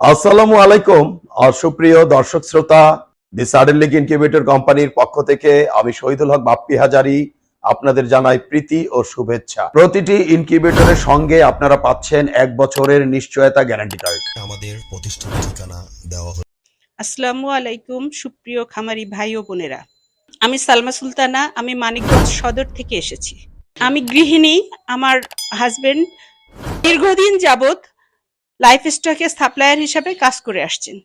আসসালামু আলাইকুম অসুপ্রিয় সুপ্রিয় দর্শক শ্রোতা দি সাডেন লিগ ইনকিউবেটর কোম্পানির পক্ষ থেকে আমি শহীদুল হক বাপ্পি হাজারি আপনাদের জানাই প্রীতি ও শুভেচ্ছা। প্রতিটি ইনকিউবেটরের সঙ্গে আপনারা পাচ্ছেন এক বছরের নিশ্চয়তা গ্যারান্টি কার্ড আমাদের প্রতিষ্ঠান ঠিকানা দেওয়া হলো আসসালামু আলাইকুম সুপ্রিয় খামারি ভাই ও বোনেরা। আমি সালমা সুলতানা আমি মানিকগঞ্জ সদর থেকে এসেছি। আমি গৃহিণী আমার হাজবেন্ড দীর্ঘদিন যাবৎ লাইফ স্টকের সাপ্লায়ার হিসাবে কাজ করে আসছেন।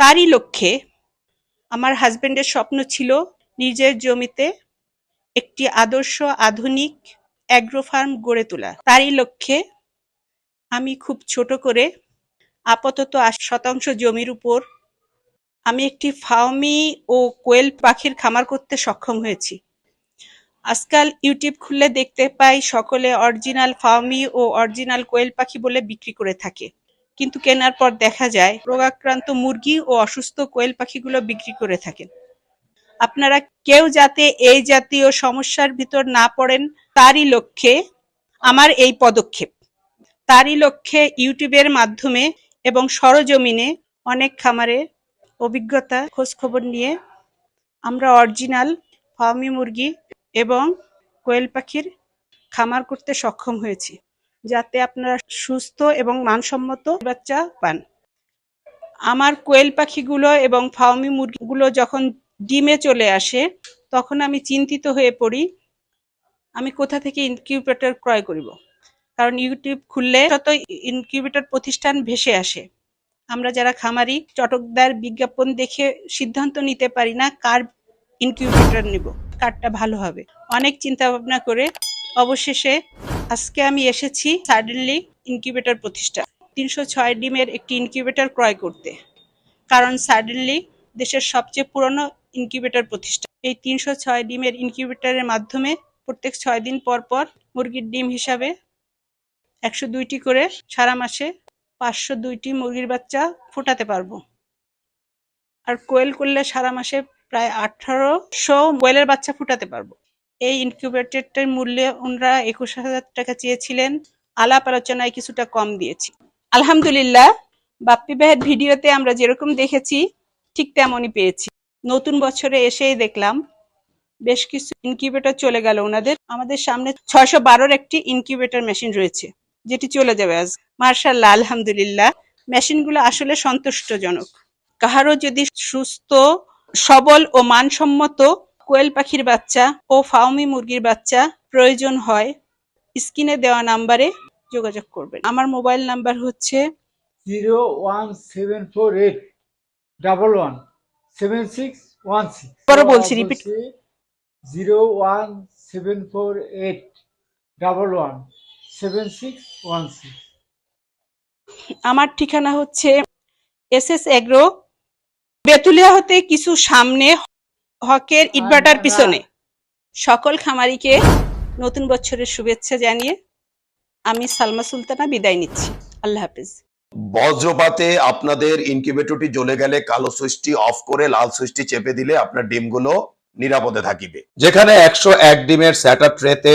তারই লক্ষ্যে আমার হাজব্যান্ডের স্বপ্ন ছিল নিজের জমিতে একটি আদর্শ, আধুনিক অ্যাগ্রো ফার্ম গড়ে তোলা। তারই লক্ষ্যে আমি খুব ছোট করে আপাতত আট শতাংশ জমির উপর আমি একটি ফাউমি ও কোয়েল পাখির খামার করতে সক্ষম হয়েছি। আজকাল ইউটিউব খুললে দেখতে পাই সকলে অরিজিনাল ফাউমি ও অরিজিনাল কোয়েল পাখি বলে বিক্রি করে থাকে। কিন্তু কেনার পর দেখা যায়, রোগাক্রান্ত মুরগি ও অসুস্থ কোয়েল পাখিগুলো বিক্রি করে থাকেন। আপনারা কেউ যাতে এই জাতীয় সমস্যার ভিতর না পড়েন, তারই লক্ষ্যে আমার এই পদক্ষেপ। তারই লক্ষ্যে ইউটিউবের মাধ্যমে এবং সরজমিনে অনেক খামারে অভিজ্ঞতা খোঁজখবর নিয়ে আমরা অরিজিনাল ফার্মি মুরগি এবং কোয়েল পাখির খামার করতে সক্ষম হয়েছি, যাতে আপনারা সুস্থ এবং মানসম্মত বাচ্চা পান। আমার কোয়েল পাখিগুলো এবং ফার্মি মুরগিগুলো যখন ডিমে চলে আসে, তখন আমি চিন্তিত হয়ে পড়ি, আমি কোথা থেকে ইনকিউবেটর ক্রয় করিব? কারণ ইউটিউব খুললে শত ইনকিউবেটর প্রতিষ্ঠান ভেসে আসে, আমরা যারা খামারি, চটকদার বিজ্ঞাপন দেখে সিদ্ধান্ত নিতে পারি না কার ইনকিউবেটর নিব। কারটা ভালো হবে। অনেক চিন্তা ভাবনা করে অবশেষে আজকে আমি এসেছি সাডেনলি ইনকিউবেটর প্রতিষ্ঠা। তিনশো ছয় ডিমের একটি ইনকিউবেটর ক্রয় করতে। কারণ সাডেনলি দেশের সবচেয়ে পুরনো ইনকিউবেটর প্রতিষ্ঠা। এই তিনশো ছয় ডিমের ইনকিউবেটরের মাধ্যমে প্রত্যেক ছয় দিন পর পর মুরগির ডিম হিসাবে একশো দুইটি করে সারা মাসে পাঁচশো দুইটি মুরগির বাচ্চা ফোটাতে পারব। আর কোয়েল করলে সারা মাসে প্রায় আঠারোশো কোয়েলের বাচ্চা ফুটাতে পারব। এই ইনকিউবেটরটার মূল্যে ওনারা একুশ হাজার টাকা চেয়েছিলেন। আলাপ আলোচনায় কিছুটা কম দিয়েছি। আলহামদুলিল্লাহ, বাপ্পি ভাইয়ের ভিডিওতে আমরা যেরকম দেখেছি, ঠিক তেমনই পেয়েছি। নতুন বছরে এসেই দেখলাম, বেশ কিছু ইনকিউবেটর চলে গেল ওনাদের। আমাদের সামনে ছয়শো বারোর একটি ইনকিউবেটর মেশিন রয়েছে, যেটি চলে যাবে আজ। মার্শাল্লাহ আলহামদুলিল্লাহ। মেশিনগুলো আসলে সন্তুষ্টজনক। কাহারও যদি সুস্থ সবল ও মানসম্মত কোয়েল পাখির বাচ্চা ও ফাউমি মুরগির বাচ্চা প্রয়োজন হয়। স্ক্রিনে দেওয়া নাম্বারে যোগাযোগ করবেন। আমার মোবাইল নাম্বার হচ্ছে zero one seven four eight double one seven six one six. বলছি, repeat- zero one seven four eight double one seven six one six. আমার ঠিকানা হচ্ছে এস এস এগ্রো বেতুলিয়া হতে কিছু সামনে হকের ইটভাটার পিছনে। সকল খামারিকে নতুন বছরের শুভেচ্ছা জানিয়ে আমি সালমা সুলতানা বিদায় নিচ্ছি। আল্লাহ হাফিজ। বজ্রপাতে আপনাদের ইনকিউবেটরটি জ্বলে গেলে কালো সুইচটি অফ করে লাল সুইচটি চেপে দিলে আপনার ডিমগুলো নিরাপদে থাকিবে। যেখানে একশো এক ডিমের স্যাটার ট্রেতে